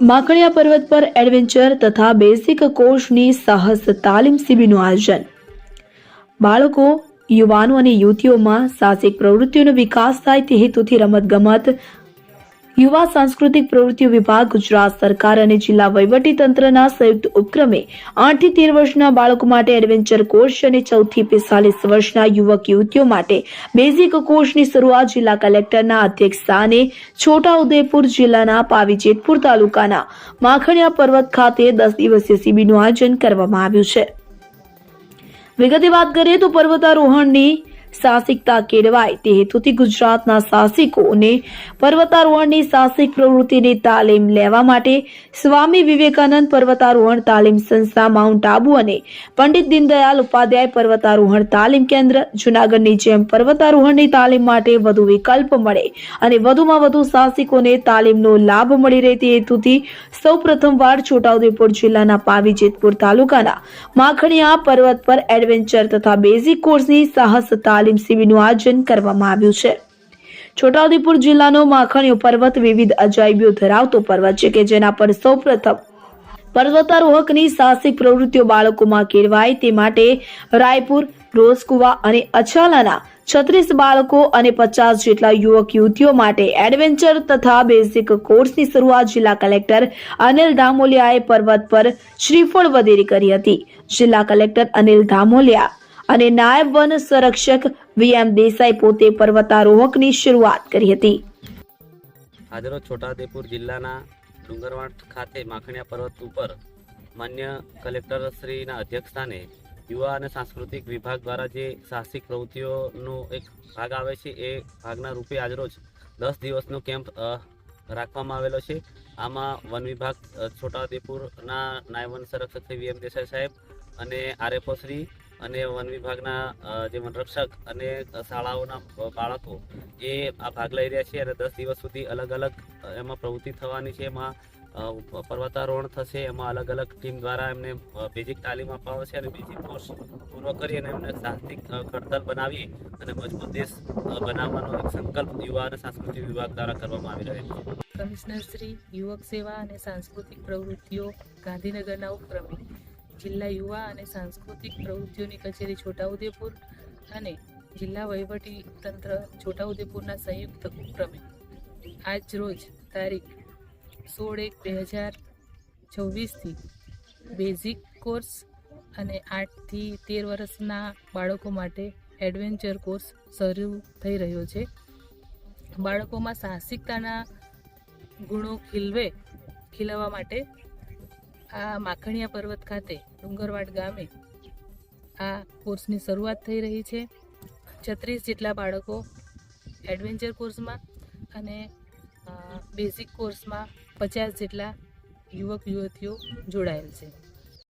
માખણીયા પર્વત પર એડવેન્ચર તથા બેસિક કોર્સની સાહસ તાલીમ શિબિરનું આયોજન. બાળકો, યુવાનો અને યુવતીઓમાં સાહસિક પ્રવૃત્તિઓનો વિકાસ થાય તે હેતુથી રમતગમત યુવા સાંસ્કૃતિક પ્રવૃત્તિઓ વિભાગ, ગુજરાત સરકાર અને જિલ્લા તંત્રના સંયુક્ત ઉપક્રમે આઠથી તેર વર્ષના બાળકો માટે એડવેન્ચર કોર્સ અને ચૌદથી પિસ્તાલીસ વર્ષના યુવક યુવતીઓ માટે બેઝિક કોર્સની શરૂઆત જિલ્લા કલેક્ટરના અધ્યક્ષ સ્થાને છોટાઉદેપુર જિલ્લાના પાવી જેતપુર તાલુકાના માખણીયા પર્વત ખાતે દસ દિવસીય શિબિરનું આયોજન કરવામાં આવ્યું છે. વિગતે વાત કરીએ તો પર્વતારોહણની સાહસિકતા કેળવાય. તે હેતુથી ગુજરાતના સાહસિકોને પર્વતારોહણની સાહસિક પ્રવૃત્તિની તાલીમ લેવા માટે સ્વામી વિવેકાનંદ પર્વતારોહણ તાલીમ સંસ્થા માઉન્ટ આબુ અને પંડિત દીનદયાલ ઉપાધ્યાય પર્વતારોહણ તાલીમ કેન્દ્ર જૂનાગઢની જેમ પર્વતારોહણની તાલીમ માટે વધુ વિકલ્પ મળે અને વધુમાં વધુ સાહસિકોને તાલીમનો લાભ મળી રહે તે હેતુથી સૌ પ્રથમવાર છોટાઉદેપુર જિલ્લાના પાવી જેતપુર તાલુકાના માખણીયા પર્વત પર એડવેન્ચર તથા બેઝિક કોર્સની સાહસ તાલીમ શિબિરનું આયોજન કરવામાં આવ્યું છે. છોટાઉદેપુર જિલ્લાનો માખણીયો પર્વત વિવિધ અજાયબીઓ ધરાવતો પર્વત છે કે જેના પર સૌપ્રથમ પર્વતારોહકની સાહસિક પ્રવૃત્તિઓ બાળકોમાં કેળવાય તે માટે રાયપુર, રોસકુવા અને અછાલાના છત્રીસ બાળકો અને પચાસ જેટલા યુવક યુવતીઓ માટે એડવેન્ચર તથા બેઝિક કોર્સની શરૂઆત જિલ્લા કલેક્ટર અનિલ ધામોલિયાએ પર્વત પર શ્રીફળ વધેરી કરી હતી. જિલ્લા કલેક્ટર અનિલ ધામોલિયા અને નાયબ વન સંરક્ષક વીએમ દેસાઈ પોતે પર્વતારોહકની શરૂઆત કરી હતી. આજરોજ છોટાઉદેપુર જિલ્લાના ડુંગરવાડ ખાતે માખણીયા પર્વત ઉપર માન્ય કલેક્ટર શ્રીના અધ્યક્ષસ્થાને યુવા અને સાંસ્કૃતિક વિભાગ દ્વારા જે સાહસિક પ્રવૃત્તિઓનો એક ભાગ આવે છે, એ ભાગના રૂપે આજરોજ દસ દિવસનો કેમ્પ રાખવામાં આવેલો છે. આમાં વન વિભાગ છોટાઉદેપુરના નાયબ વન સંરક્ષક શ્રી વી એમ દેસાઈ સાહેબ અને આરએફઓ શ્રી અને વન વિભાગના જે વનરક્ષક અને શાળાઓના બાળકો એ આ ભાગ લઈ રહ્યા છે અને દસ દિવસ સુધી અલગ અલગ એમાં પ્રવૃત્તિ થવાની છે, એમાં પર્વતારોહણ થશે, એમાં અલગ અલગ ટીમ દ્વારા એમને બેઝિક તાલીમ આપવામાં આવશે અને બેઝિક કોર્સ પૂરો કરી અને એમને સાહસિક ઘડતર બનાવી અને મજબૂત દેશ બનાવવાનો એક સંકલ્પ યુવા અને સાંસ્કૃતિક વિભાગ દ્વારા કરવામાં આવી રહ્યો છે. કમિશનર શ્રી, યુવક સેવા અને સાંસ્કૃતિક પ્રવૃત્તિઓ ગાંધીનગરના ઉપક્રમે જિલ્લા યુવા અને સાંસ્કૃતિક પ્રવૃત્તિઓની કચેરી છોટાઉદેપુર અને જિલ્લા વહીવટી તંત્ર છોટાઉદેપુરના સંયુક્ત ઉપક્રમે. આજ રોજ તારીખ સોળ એક બે હજાર છવ્વીસથી બેઝિક કોર્સ અને આઠથી તેર વર્ષના બાળકો માટે એડવેન્ચર કોર્સ શરૂ થઈ રહ્યો છે. બાળકોમાં સાહસિકતાના ગુણો ખીલવે, ખીલવવા માટે આ માખણિયા પર્વત ખાતે ડુંગરવાડ ગામે આ કોર્સની શરૂઆત થઈ રહી છે. છત્રીસ જેટલા બાળકો એડવેન્ચર કોર્સમાં અને બેઝિક કોર્સમાં પચાસ જેટલા યુવક યુવતીઓ જોડાયેલ છે.